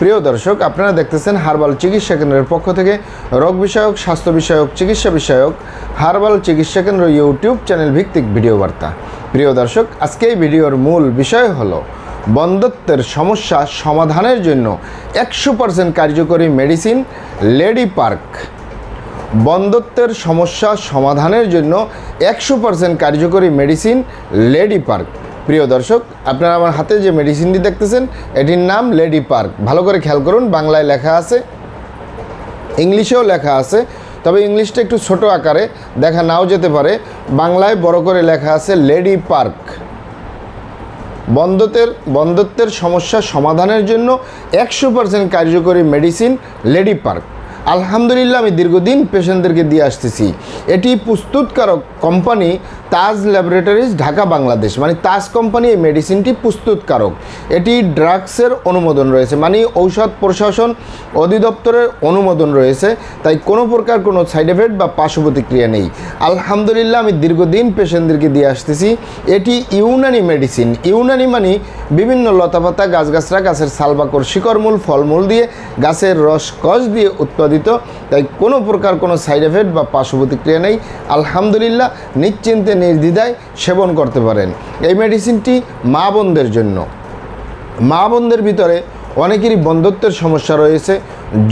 প্রিয় দর্শক, আপনারা দেখতেছেন হার্বাল চিকিৎসা কেন্দ্রের পক্ষ থেকে রোগ বিষয়ক, স্বাস্থ্য বিষয়ক, চিকিৎসা বিষয়ক হার্বাল চিকিৎসা কেন্দ্র ইউটিউব চ্যানেল ভিত্তিক ভিডিও বার্তা। প্রিয় দর্শক, আজকে এই ভিডিওর মূল বিষয় হলো বন্ধত্বের সমস্যা সমাধানের জন্য একশো পার্সেন্ট কার্যকরী মেডিসিন লেডি পার্ক। বন্ধত্বের সমস্যা সমাধানের জন্য একশো পার্সেন্ট কার্যকরী মেডিসিন লেডি পার্ক। প্রিয় দর্শক, আপনারা আমার হাতে যে মেডিসিনটি দেখতেছেন, এটির নাম লেডি পার্ক ভালো করে খেয়াল করুন, বাংলায় লেখা আছে, ইংলিশেও লেখা আছে, তবে ইংলিশটা একটু ছোট আকারে, দেখা নাও যেতে পারে। বাংলায় বড় করে লেখা আছে লেডি পার্ক বন্ধত্বের বন্ধত্বের সমস্যা সমাধানের জন্য একশো পার্সেন্ট কার্যকরী মেডিসিন লেডি পার্ক আলহামদুলিল্লাহ, আমি দীর্ঘদিন পেশেন্টদেরকে দিয়ে আসতেছি। এটি প্রস্তুতকারক কোম্পানি তাজ ল্যাবরেটরিজ ঢাকা, বাংলাদেশ। মানে তাজ কোম্পানি এই মেডিসিনটি প্রস্তুতকারক। এটি ড্রাগসের অনুমোদন রয়েছে মানে ঔষধ প্রশাসন অধিদপ্তরের অনুমোদন রয়েছে, তাই কোনো প্রকার কোনো সাইড এফেক্ট বা পার্শ্ব প্রতিক্রিয়া নেই। আলহামদুলিল্লাহ, আমি দীর্ঘদিন পেশেন্টদেরকে দিয়ে আসতেছি। এটি ইউনানি মেডিসিন ইউনানি মানে বিভিন্ন লতাপাতা, গাছগাছরা, গাছের সালবাকর শিকড়মূল, ফলমূল দিয়ে গাছের রস কষ দিয়ে উৎপাদিত, তাই কোনো প্রকার কোনো সাইড এফেক্ট বা পার্শ্ব প্রতিক্রিয়া নেই। আলহামদুলিল্লাহ, নিশ্চিন্তে নির্দ্বিধায় সেবন করতে পারেন। এই মেডিসিনটি মা বোনদের জন্য। মা বোনদের ভিতরে অনেকেরই বন্ধত্বের সমস্যা রয়েছে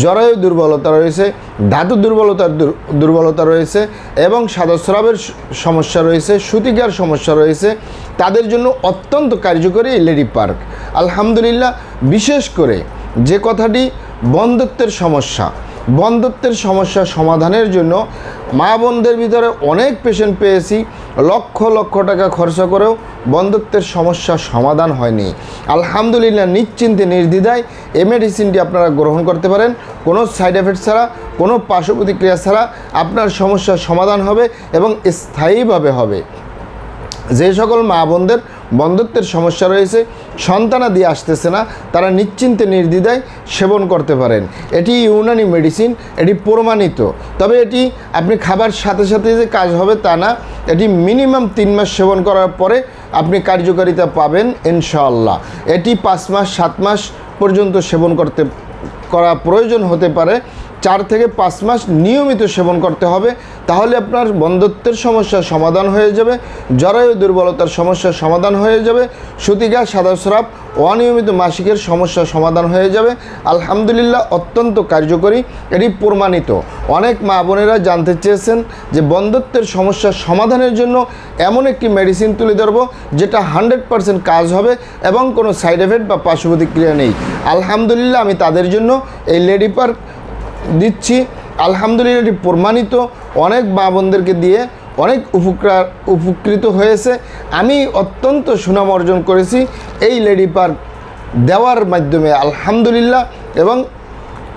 জরায়ু দুর্বলতা রয়েছে, ধাতু দুর্বলতার দুর্বলতা রয়েছে এবং সাদস্রাবের সমস্যা রয়েছে, সুতিকার সমস্যা রয়েছে। তাদের জন্য অত্যন্ত কার্যকরী লেডি পার্ক। আলহামদুলিল্লাহ, বিশেষ করে যে কথাটি বন্ধত্বের সমস্যা বন্ধত্বের সমস্যা সমাধানের জন্য মা বোনদের ভিতরে অনেক পেশেন্ট পেয়েছি। লক্ষ লক্ষ টাকা খরচ করেও বন্ধত্বের সমস্যা সমাধান হয়নি। আলহামদুলিল্লাহ নিশ্চিন্তে নির্দ্বিধায় এই মেডিসিনটি আপনারা গ্রহণ করতে পারেন। কোনো সাইড এফেক্ট ছাড়া, কোনো পার্শ্ব প্রতিক্রিয়া ছাড়া আপনার সমস্যার সমাধান হবে এবং স্থায়ীভাবে হবে। যে সকল মা বোনদের বন্ধত্বের সমস্যা রয়েছে সন্তানাদি আসতেছে না, তারা নিশ্চিন্তে নির্দ্বিধায় সেবন করতে পারেন। এটি ইউনানি মেডিসিন, এটি প্রমাণিত। তবে এটি আপনি খাবার সাথে সাথে যে কাজ হবে তা না, এটি মিনিমাম তিন মাস সেবন করার পরে আপনি কার্যকারিতা পাবেন ইনশাআল্লাহ। এটি পাঁচ মাস, সাত মাস পর্যন্ত সেবন করতে, করা প্রয়োজন হতে পারে। চার থেকে পাঁচ মাস নিয়মিত সেবন করতে হবে, তাহলে আপনার বন্ধত্বের সমস্যার সমাধান হয়ে যাবে, জরায়ু দুর্বলতার সমস্যার সমাধান হয়ে যাবে, সুতিকা, সাদা স্রাব, অনিয়মিত মাসিকের সমস্যার সমাধান হয়ে যাবে। আলহামদুলিল্লাহ, অত্যন্ত কার্যকরী, এটি প্রমাণিত। অনেক মা বোনেরা জানতে চেয়েছেন যে বন্ধত্বের সমস্যার সমাধানের জন্য এমন একটি মেডিসিন তুলে ধরবো, যেটা হান্ড্রেড পারসেন্ট কাজ হবে এবং কোনো সাইড এফেক্ট বা পার্শ্ব প্রতিক্রিয়া নেই। আলহামদুলিল্লাহ, আমি তাদের জন্য এই লেডি পার্ক দিচ্ছি। আলহামদুলিল্লাহ, এটি প্রমাণিত। অনেক মা বোনদেরকে দিয়ে অনেক উপকার, উপকৃত হয়েছে। আমি অত্যন্ত সুনাম অর্জন করেছি এই লেডি পার্ক দেওয়ার মাধ্যমে, আলহামদুলিল্লাহ। এবং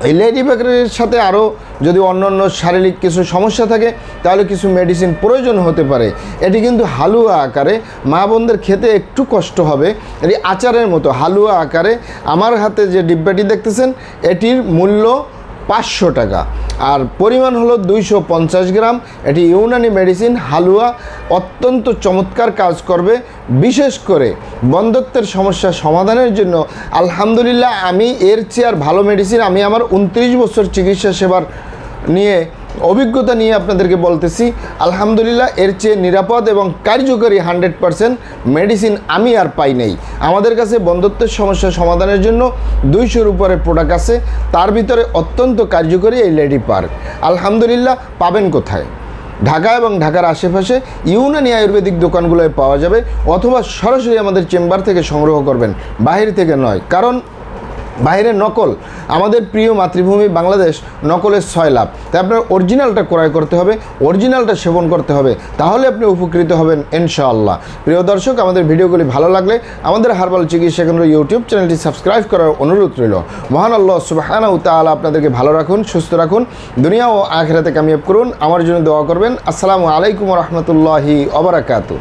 এই লেডি পার্কের সাথে আরও যদি অন্য অন্য শারীরিক কিছু সমস্যা থাকে, তাহলে কিছু মেডিসিন প্রয়োজন হতে পারে। এটি কিন্তু হালুয়া আকারে, মা বোনদের খেতে একটু কষ্ট হবে। এটি আচারের মতো, হালুয়া আকারে। আমার হাতে যে ডিব্বাটি দেখতেছেন, এটির মূল্য পাঁচশো টাকা। আর পরিমাণ হলো দুইশো পঞ্চাশ গ্রাম। এটি ইউনানি মেডিসিন, হালুয়া, অত্যন্ত চমৎকার কাজ করবে। বিশেষ করে বন্ধত্বের সমস্যা সমাধানের জন্য আলহামদুলিল্লাহ আমি এর চেয়ে আর ভালো মেডিসিন, আমি আমার উনত্রিশ বছর চিকিৎসা সেবার নিয়ে অভিজ্ঞতা নিয়ে আপনাদেরকে বলতেছি, আলহামদুলিল্লাহ এর চেয়ে নিরাপদ এবং কার্যকরী হান্ড্রেড পারসেন্ট মেডিসিন আমি আর পাই নাই। আমাদের কাছে বন্ধত্বের সমস্যা সমাধানের জন্য দুইশোর উপরে প্রোডাক্ট আছে, তার ভিতরে অত্যন্ত কার্যকরী এই লেডি পার্ক। আলহামদুলিল্লাহ পাবেন কোথায়? ঢাকা এবং ঢাকার আশেপাশে ইউনানি আয়ুর্বেদিক দোকানগুলোয় পাওয়া যাবে, অথবা সরাসরি আমাদের চেম্বার থেকে সংগ্রহ করবেন, বাহির থেকে নয়। কারণ বাইরে নকল। আমাদের প্রিয় মাতৃভূমি বাংলাদেশ, নকলের ছয় লাভ। তাই আপনার অরিজিনালটা ক্রয় করতে হবে অরিজিনালটা সেবন করতে হবে, তাহলে আপনি উপকৃত হবেন ইনশাআল্লাহ। প্রিয় দর্শক, আমাদের ভিডিওগুলি ভালো লাগলে আমাদের হার্বাল চিকিৎসা কেন্দ্র ইউটিউব চ্যানেলটি সাবস্ক্রাইব করার অনুরোধ রইল। মহান আল্লাহ সুবাহানা তাআলা আপনাদেরকে ভালো রাখুন, সুস্থ রাখুন। দুনিয়া ও আখেরাতে কামিয়াব করুন। আমার জন্য দোয়া করবেন। আসসালামু আলাইকুম রহমতুল্লাহি অবরাকাতু